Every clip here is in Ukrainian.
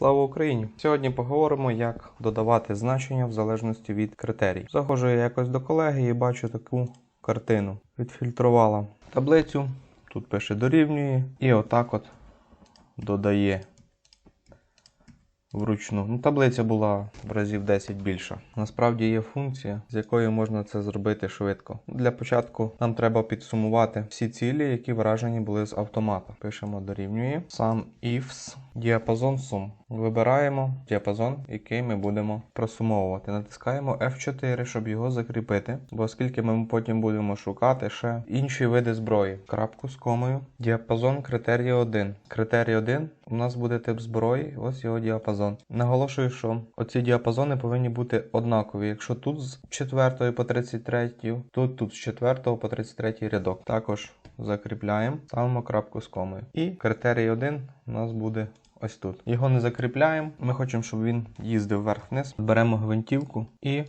Слава Україні! Сьогодні поговоримо, як додавати значення в залежності від критерій. Заходжу я якось до колеги і бачу таку картину. Відфільтрувала таблицю, тут пише дорівнює, і отак от додає вручну. Ну, таблиця була в разів 10 більша. Насправді є функція, з якою можна це зробити швидко. Для початку нам треба підсумувати всі цілі, які вражені були з автомата. Пишемо дорівнює sum ifs діапазон сум. Вибираємо діапазон, який ми будемо просумовувати. Натискаємо F4, щоб його закріпити, бо оскільки ми потім будемо шукати ще інші види зброї. Крапку з комою. Діапазон критерії 1. Критерій 1 у нас буде тип зброї, ось його діапазон. Наголошую, що оці діапазони повинні бути однакові. Якщо тут з 4 по 33, тут тут з 4 по 33 рядок. Також закріпляємо, ставимо крапку з комою. І критерій 1 у нас буде ось тут. Його не закріпляємо. Ми хочемо, щоб він їздив вверх-вниз. Беремо гвинтівку і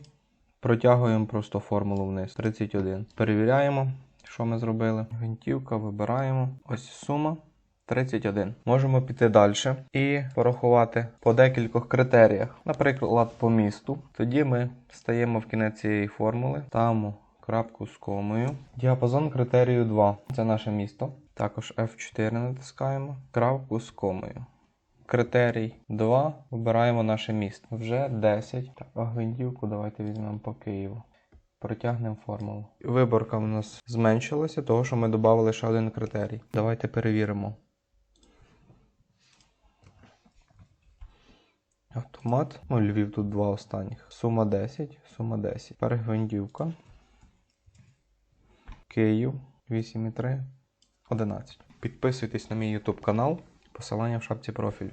протягуємо просто формулу вниз. 31. Перевіряємо, що ми зробили. Гвинтівка, вибираємо. Ось сума. 31. Можемо піти далі і порахувати по декількох критеріях. Наприклад, по місту. Тоді ми стаємо в кінець цієї формули, ставимо крапку з комою. Діапазон критерію 2. Це наше місто. Також F4 натискаємо. Крапку з комою. Критерій 2. Вибираємо наше місто. Вже 10. Так, а гвинтівку давайте візьмемо по Києву. Протягнемо формулу. Виборка у нас зменшилася, того що ми додали ще один критерій. Давайте перевіримо. Автомат. Ну, Львів тут два останніх. Сума 10, сума 10. Перегвиндівка. Київ 8,3, 11. Підписуйтесь на мій YouTube канал. Посилання в шапці профілю.